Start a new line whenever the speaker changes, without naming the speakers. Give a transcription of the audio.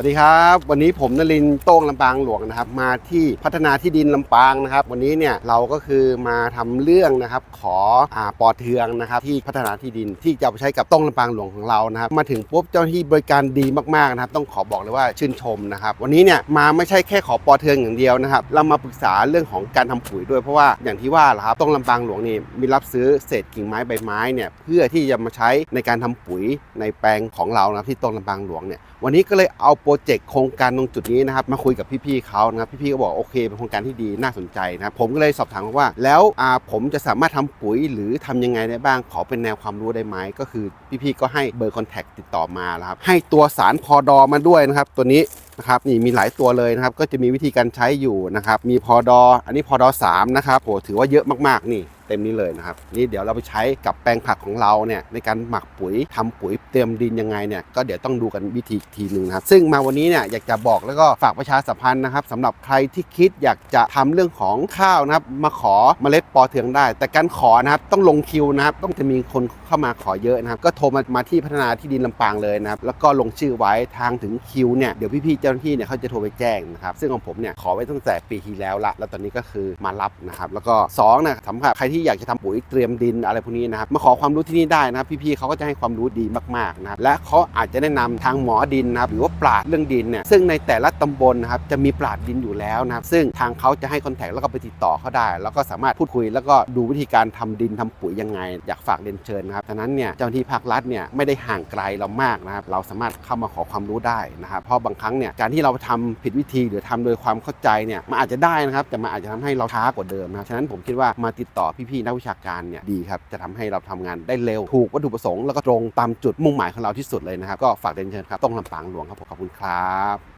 วัสดีครับ วันนี้ผมนรินโต้งลำปางหลวงนะครับ มาที่พัฒนาที่ดินลำปางนะครับ วันนี้เนี่ยเราก็คือมาทำเรื่องนะครับ ขออ่าปอเทืองนะครับ ที่พัฒนาที่ดินที่จะเอาไปใช้กับโต้งลำปางหลวงของเรานะครับ มาถึงปุ๊บเจ้าหน้าที่บริการดีมากๆนะครับ ต้องขอบอกเลยว่าชื่นชมนะครับ วันนี้เนี่ยมาไม่ใช่แค่ขอปอเทืองอย่างเดียวนะครับ เรามาปรึกษาเรื่องของการทำปุ๋ยด้วยเพราะว่าอย่างที่ว่าแหละครับโต้งลำปางหลวงนี่มีรับซื้อเศษกิ่งไม้ใบไม้เนี่ยเพื่อที่จะมาใช้ในการทำปุ๋ยในแปลงของเรานะครับที่โต้งลำปางหลวงเนี่ยวันนี้ก็เลยเอาปรเจกต์โครงการตรงจุดนี้นะครับมาคุยกับพี่ๆเขานะครับพี่ๆก็บอกโอเคเป็นโครงการที่ดีน่าสนใจนะครับผมก็เลยสอบถามว่า แล้วผมจะสามารถทำปุ๋ยหรือทำยังไงได้บ้างขอเป็นแนวความรู้ได้ไหมก็คือพี่ๆก็ให้เบอร์คอนแทคติดต่อมาแล้วครับให้ตัวสารพอดอมาด้วยนะครับตัวนี้นะครับนี่มีหลายตัวเลยนะครับก็จะมีวิธีการใช้อยู่นะครับมีพอดออันนี้พอดอสามนะครับโหถือว่าเยอะมากๆนี่ เต็มนี้เลยนะครับนี่เดี๋ยวเราไปใช้กับแปลงผักของเราเนี่ยในการหมักปุ๋ยทำปุ๋ยเตรียมดินยังไงเนี่ยก็เดี๋ยวต้องดูกันวิธีทีหนึ่งนะครับซึ่งมาวันนี้เนี่ยอยากจะบอกแล้วก็ฝากประชาสัมพันธ์นะครับสำหรับใครที่คิดอยากจะทำเรื่องของข้าวนะครับมาขอเมล็ดปอเทืองได้ แต่การขอนะครับต้องลงคิวนะครับต้องจะมีคนเข้ามาขอเยอะนะครับก็โทรมามาที่พัฒนาที่ดินลำปางเลยนะครับแล้วก็ลงชื่อไว้ทางถึงคิวเนี่ยเดี๋ยวพี่ๆเจ้าหน้าที่เนี่ยเขาจะโทรไปแจ้งนะครับซึ่งของผมเนี่ยขอไว้ตั้งแต่ปีที่แล้วละแล้วตอนนี้ก็คือมารับนะครับแล้วก็สองนะสำหรับใครที่อยากจะทำปุ๋ยเตรียมดินอะไรพวกนี้นะครับมาขอความรู้ที่นี่ได้นะครับพี่ๆเขาก็จะให้ความรู้ดีมากๆนะครับและเขาอาจจะแนะนำทางหมอดินนะครับหรือว่าปราดเรื่องดินเนี่ยซึ่งในแต่ละตำบลนะครับจะมีปราดดินอยู่แล้วนะครับซึ่งทางเขาจะให้คอนแทคแล้วก็ไปติดต่อเขาได้ แล้วก็สามารถพูดคุย แล้วก็ดูวิธีการทำดินทำปุ๋ยยังไง อยากฝากเรียนเชิญนะครับฉะนั้นเนี่ยเจ้าหน้าที่ภาครัฐเนี่ยไม่ได้ห่างไกลเรามากนะครับเราสามารถเข้ามาขอความรู้ได้นะครับเพราะบางครั้งเนี่ยการที่เราทำผิดวิธีหรือทำโดยความเข้าใจเนี่ยมันอาจจะได้นะครับแต่มันอาจจะทำให้เราช้ากว่าเดิมนะฉะนั้นผมคิดว่ามาติดต่อพี่พี่นักวิชาการเนี่ยดีครับจะทำให้เราทำงานได้เร็วถูกวัตถุประสงค์แล้วก็ตรงตามจุดมุ่งหมายของเราที่สุดเลยนะครับก็ฝากเรียนเชิญครับต้องลำปางหลวงครับผมขอบคุณครับ